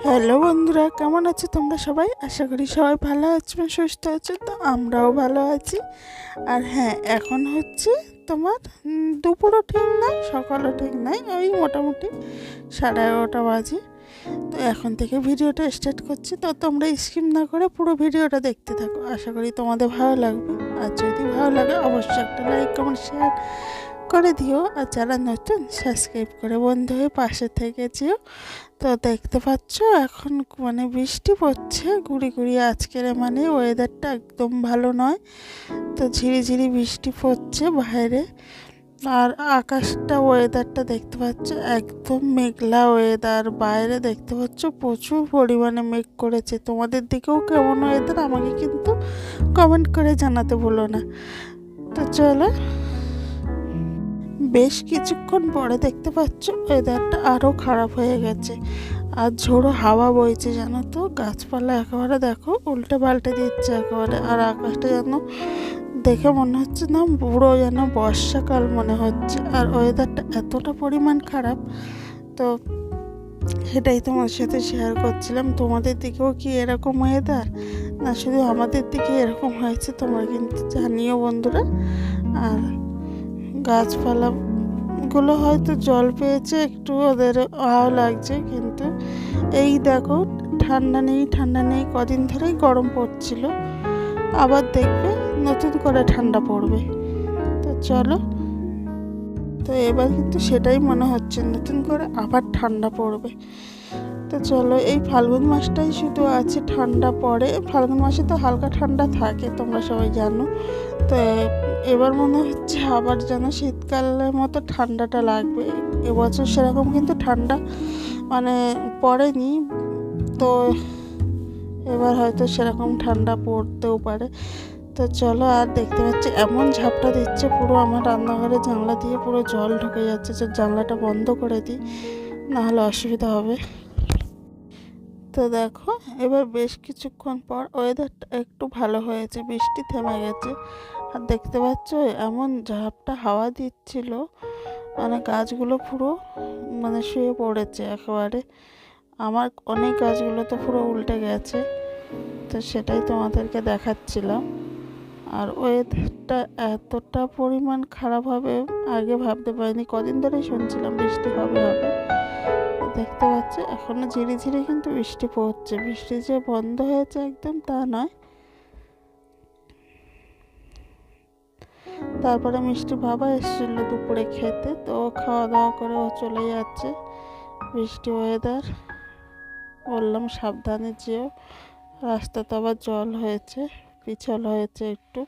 Hello বন্ধুরা, কেমন আছো তোমরা সবাই? আশা করি সবাই ভালো আছো, সুস্থ আছো, তো আমরাও ভালো আছি। আর হ্যাঁ এখন হচ্ছে তোমার দুপুরও ঠিক নাই, সকালও ঠিক নাই, ওই মোটামুটি সাড়ে এগারোটা বাজে। তো এখন থেকে ভিডিওটা স্টার্ট করছি, তো তোমরা স্কিম না করে পুরো ভিডিওটা দেখতে থাকো। আশা করি তোমাদের ভালো লাগবে। আর যদি ভালো লাগে, অবশ্যই একটা লাইক কমেন্ট শেয়ার করে দিও আর যারা নতুন সাবস্ক্রাইব করে বন্ধু হয়ে পাশে থেকে যেও। তো দেখতে পাচ্ছ এখন মানে বৃষ্টি পড়ছে, গুড়ি গুড়ি আজকের মানে ওয়েদারটা একদম ভালো নয়। তো ঝিরিঝিরি বৃষ্টি পড়ছে বাইরে। আর আকাশটা ওয়েদারটা দেখতে পাচ্ছ একদম মেঘলা ওয়েদার বাইরে দেখতে পাচ্ছ প্রচুর পরিমাণে মেঘ করেছে। তোমাদের দিকেও কেমন ওয়েদার আমাকে কিন্তু কমেন্ট করে জানাতে ভুলো না। তো চলো বেশ কিছুক্ষণ পরে দেখতে পাচ্ছ ওয়েদারটা আরও খারাপ হয়ে গেছে। আর ঝোড়ো হাওয়া বইছে, জানো তো? গাছপালা একেবারে দেখো উল্টে পাল্টে দিচ্ছে একেবারে। আর আকাশটা যেন দেখে মনে হচ্ছে না, পুরো যেন বর্ষাকাল মনে হচ্ছে। আর ওয়েদারটা এতটা পরিমাণ খারাপ, তো সেটাই তোমার সাথে শেয়ার করছিলাম। তোমাদের দিকেও কি এরকম ওয়েদার না, শুধু আমাদের দিকে এরকম হয়েছে, তোমরা কিন্তু জানিও বন্ধুরা। আর গাছপালা গুলো হয়তো জল পেয়েছে, একটু ওদের ভালো লাগছে, কিন্তু এই দেখো, ঠান্ডা নেই ঠান্ডা নেই, কদিন ধরেই গরম পড়ছিল। আবার দেখবে নতুন করে ঠান্ডা পড়বে। তো চলো। তো এবার কিন্তু সেটাই মনে হচ্ছে, নতুন করে আবার ঠান্ডা পড়বে। তো চলো, এই ফাল্গুন মাসটাই শুধু আছে, ঠান্ডা পড়ে। ফাল্গুন মাসে তো হালকা ঠান্ডা থাকে, তোমরা সবাই জানো। তো এবার মনে হচ্ছে আবার যেন শীতকালের মতো ঠান্ডাটা লাগবে। এবছর সেরকম কিন্তু ঠান্ডা মানে পড়েনি। তো এবার হয়তো সেরকম ঠান্ডা পড়তেও পারে। তো চলো, আর দেখতে পাচ্ছি এমন ঝাপটা দিচ্ছে, পুরো আমার রান্নাঘরে জানলা দিয়ে পুরো জল ঢুকে যাচ্ছে। জানলাটা বন্ধ করে দিই, নাহলে অসুবিধা হবে। তো দেখো, এবার বেশ কিছুক্ষণ পর ওয়েদারটা একটু ভালো হয়েছে, বৃষ্টি থেমে গেছে। আর দেখতে পাচ্ছ, এমন ঝাপটা হাওয়া দিচ্ছিল মানে গাছগুলো পুরো মানে শুয়ে পড়েছে একেবারে। আমার অনেক গাছগুলো তো পুরো উল্টে গেছে, তো সেটাই তোমাদেরকে দেখাচ্ছিলাম। আর ওয়েদারটা এতটা পরিমাণ খারাপ হবে, আগে ভাবতে পারিনি, কদিন ধরেই শুনছিলাম বৃষ্টি হবে হবে। দেখতে পাচ্ছি, এখনও ঝিরি ঝিরি কিন্তু বৃষ্টি পড়ছে। বৃষ্টি যে বন্ধ হয়েছে একদম তা নয়। তারপরে মিষ্টি বাবা এসেছিল দুপুরে খেতে, তো খাওয়া দাওয়া করে ও চলে যাচ্ছে। বৃষ্টি ওয়েদার বললাম সাবধানে যেও। রাস্তাতে আবার জল হয়েছে, পিছল হয়েছে একটু।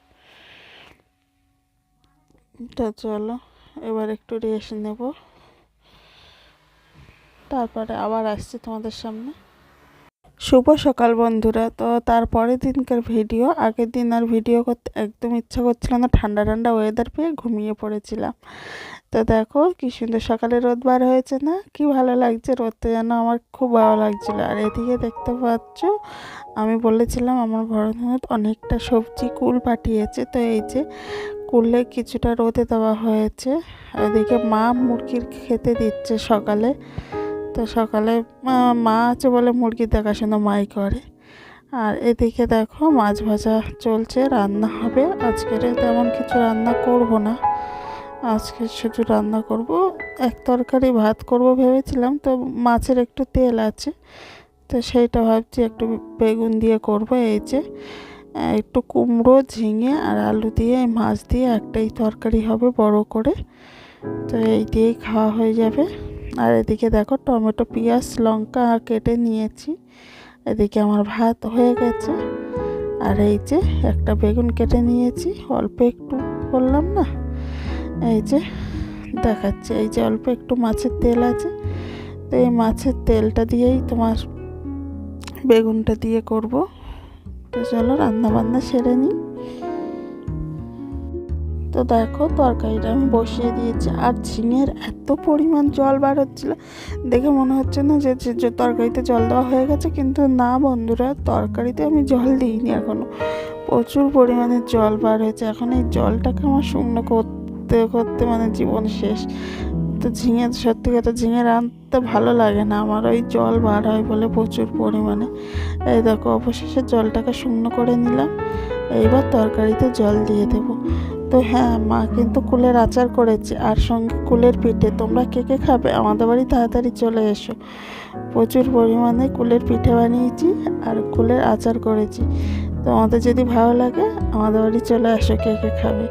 তো চলো, এবার একটু রেস্ট নেব। তারপরে আবার আসছি তোমাদের সামনে। শুভ সকাল বন্ধুরা। তো তারপরের দিনকার ভিডিও, আগের দিন আর ভিডিও করতে একদম ইচ্ছা করছিল না। ঠান্ডা ঠান্ডা ওয়েদার পেয়ে ঘুমিয়ে পড়েছিলাম। তো দেখো কি সুন্দর সকালে রোদ বার হয়েছে না? কি ভালো লাগছে রোদটা যেন আমার খুব ভালো লাগছিল। আর এদিকে দেখতে পাচ্ছ, আমি বলেছিলাম আমার ভরতনাথ অনেকটা সবজি কুল পাঠিয়েছে। তো এই যে কুলে কিছুটা রোদে দেওয়া হয়েছে। এদিকে মা মুরগির খেতে দিচ্ছে সকালে। তো সকালে, মা- আছে বলে মুরগির দেখাশোনা মাই করে। আর এদিকে দেখো মাছ ভাজা চলছে, রান্না হবে। আজকের তেমন কিছু রান্না করব না। আজকে শুধু রান্না করব। এক তরকারি ভাত করব ভেবেছিলাম, তো মাছের একটু তেল আছে। তো সেইটা ভাবছি একটু বেগুন দিয়ে করব, এই যে, একটু কুমড়ো, ঝিঙে আর আলু দিয়ে, মাছ দিয়ে একটাই তরকারি হবে বড় করে। তো এই দিয়েই খাওয়া হয়ে যাবে। আর এদিকে দেখো টমেটো, পেঁয়াজ, লঙ্কা কেটে নিয়েছি। এদিকে আমার ভাত হয়ে গেছে। আর এই যে একটা বেগুন কেটে নিয়েছি, অল্প একটু বললাম না। এই যে দেখাচ্ছে, এই যে অল্প একটু মাছের তেল আছে। তো এই মাছের তেলটা দিয়েই তোমার বেগুনটা দিয়ে করব। তো চলো রান্না বান্না সেরে নিই। তো দেখো তরকারিটা আমি বসিয়ে দিয়েছি আর ঝিঙের এত পরিমাণ জল বার হচ্ছিল। দেখে মনে হচ্ছে না যে, যে- তরকারিতে জল দেওয়া হয়ে গেছে, কিন্তু না বন্ধুরা, তরকারিতে আমি জল দিইনি এখনও। প্রচুর পরিমাণে জল বার হয়েছে। এখন এই জলটাকে আমার শুকনো করতে করতে মানে জীবন শেষ। তো ঝিঙে, সত্যি কথা ঝিঙে রাঁধতে ভালো লাগে না। আমার ওই জল বার হয় বলে প্রচুর পরিমাণে। এই দেখো, অবশেষে জলটাকে শূন্য করে নিলাম। এইবার তরকারিতে জল দিয়ে দেব। তো হ্যাঁ মা কিন্তু কুলের আচার করেছে আর সঙ্গে কুলের পিঠে। তোমরা কে কে খাবে? আমাদের বাড়ি তাড়াতাড়ি চলে এসো। প্রচুর পরিমাণে কুলের পিঠে বানিয়েছি আর কুলের আচার করেছি। তো আমাদের যদি ভালো লাগে, আমাদের বাড়ি চলে আসো কে কে খাবে?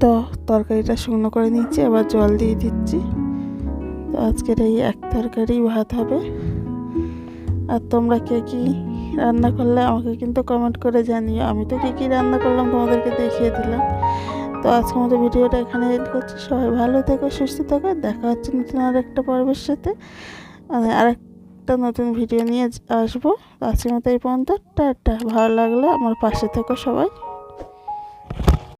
তো তরকারিটা শুকনো করে নিচ্ছি এবার জল দিয়ে দিচ্ছি। তো আজকের এই এক তরকারি ভাত হবে। আর তোমরা কে কী রান্না করলে আমাকে কিন্তু কমেন্ট করে জানিও। আমি তো কী কী রান্না করলাম, তোমাদেরকে দেখিয়ে দিলাম। তো আজকে মতো ভিডিওটা এখানে এড করছি। সবাই ভালো থেকো, সুস্থ থাকো। দেখা হচ্ছে নতুন আরেকটা পর্বের সাথে। আর একটা নতুন ভিডিও নিয়ে আসব। আজকে আজকের মতো এই পর্যন্ত। টাটা। ভালো লাগলে আমার পাশে থেকো সবাই।